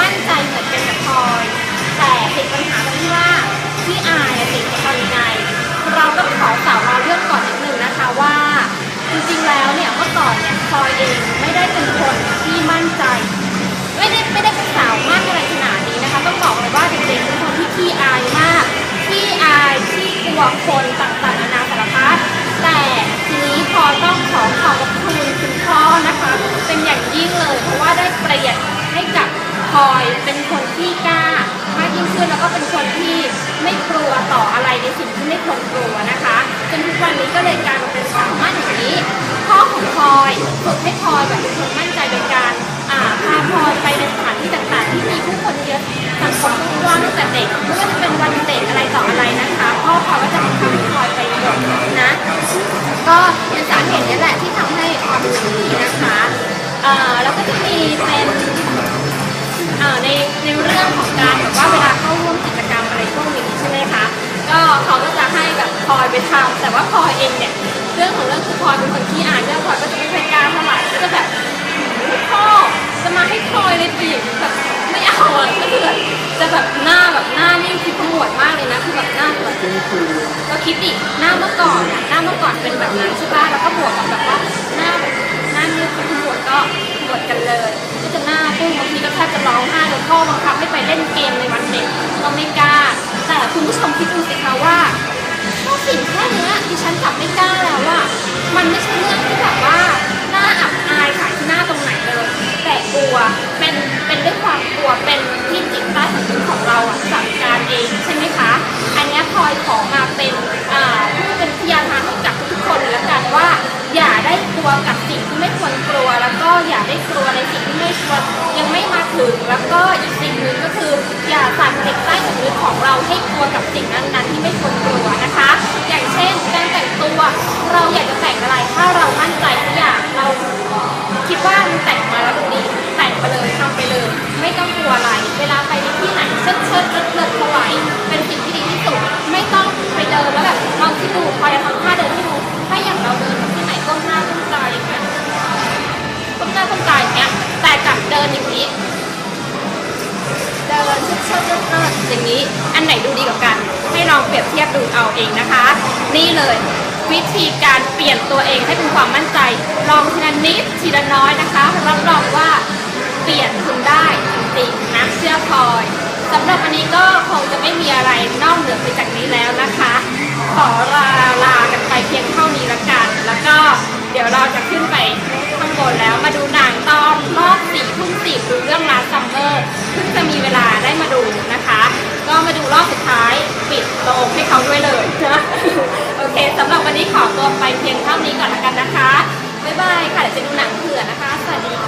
มั่นใจเหมือนกันกับพลอยแต่ติดปัญหาตรงที่ว่าที่อายอะติดจะทำยังไงเราต้องขอสาวเราเรื่องก่อนนิดนึงนะคะว่า จริงๆแล้วเนี่ยเมื่อก่อนเนี่ยพลอยเองไม่ได้เป็นคนที่มั่นใจ ไม่ได้ไม่ได้เป็นสาวมากอะไรขนาดนี้นะคะต้องบอกเลยว่าเด็กๆเป็นคนที่ขี้อายมากขี้อายขี้กลัวคนต่างๆนานาสารพัดแต่ทีนี้พอต้องขอขอบคุณคุณพ่อนะคะ เป็นอย่างยิ่งเลยเพราะว่าได้เปลี่ยนให้กับ อยเป็นคนที่กล้ามากยิ่งขึ้นแล้วก็เป็นคนที่ไม่กลัวต่ออะไรในสิ่งที่ไม่ควรกลัวนะคะจนทุกวันนี้ก็เลยกลายมาเป็นสาวมั่นอย่างนี้พ่อของพลอยฝึกให้พลอยแบบเป็นคนมั่นใจโดยการอ่าพาพลอยไปในสถานที่ต่างๆ ที่มีผู้คนเยอะสังคมกว้างตั้งแต่เด็กไม่ว่าจะเป็นวันเด็กอะไรต่ออะไรนะคะพ่อพลอยก็จะพาพลอยไปหมดนะ ก็เป็นสาเหตุนี้แหละที่ทำ คือพลอยเป็นคนขี้อายเรื่องพลอยก็จะไม่ค่อยกล้าเท่าไหร่ก็จะแบบพ่อจะมาให้พลอยเลยปีกแบบไม่เอาอะก็คือแบบจะแบบหน้าแบบหน้านี่คือขมวดมากเลยนะคือแบบหน้าแบบก็คิดดิหน้าเมื่อก่อนอะหน้าเมื่อก่อนเป็นแบบนั้นใช่ป่ะแล้วก็บวกกับแบบว่าหน้าแบบหน้ามืดกับขมวดก็บวดกันเลย ก็จะหน้าปุ้งบางทีก็แทบจะร้องไห้เลยพ่อบังคับให้ไปเล่นเกมในวันเด็กก็ไม่กล้าแต่คุณผู้ชมคิดดูสิคะว่าแค่สิ่งแค่เนี้ยดิฉัน เป็นด้วยความกลัวเป็นที่จิตใต้สำนึกของเราอะสั่งการเองใช่ไหมคะ อันนี้ยพลอยขอมาเป็นอ่าผู้เป็นพยานทานให้กับทุกคนเลยละกันว่า อย่าได้กลัวกับสิ่งที่ไม่ควรกลัว แล้วก็อย่าได้กลัวในสิ่งที่ไม่ควรยังไม่มาถึง แล้วก็อีกสิ่งหนึ่งก็คือ อย่าสั่งเด็กใต้สำนึกของเราให้กลัวกับสิ่งนั้นๆที่ไม่ควร นี้ อันไหนดูดีกว่ากัน ให้ลองเปรียบเทียบดูเอาเองนะคะ นี่เลยวิธีการเปลี่ยนตัวเองให้เป็นความมั่นใจ ลองทีละนิดทีละน้อยนะคะรับรองว่าเปลี่ยนคุณได้จริงๆนะเชื่อพลอยสำหรับวันนี้ก็คงจะไม่มีอะไรนอกเหนือไปจากนี้แล้วนะคะ ขอลาลากันไปเพียงเท่านี้ละกัน แล้วก็เดี๋ยวเราจะขึ้นไปข้างบนแล้วมาดูหนังตอนรอบสี่ทุ่มสิบดูเรื่องลาซัมเมอร์เพิ่งจะมีเวลาได้มาดูนะคะ ก็มาดูรอบสุดท้ายปิดโรงให้เขาด้วยเลยนะ โอเคสำหรับวันนี้ขอตัว ไปเพียงเท่านี้ก่อนละกันนะคะ บ๊ายบายค่ะเดี๋ยวจะดูหนังเผื่อนะคะ สวัสดีค่ะ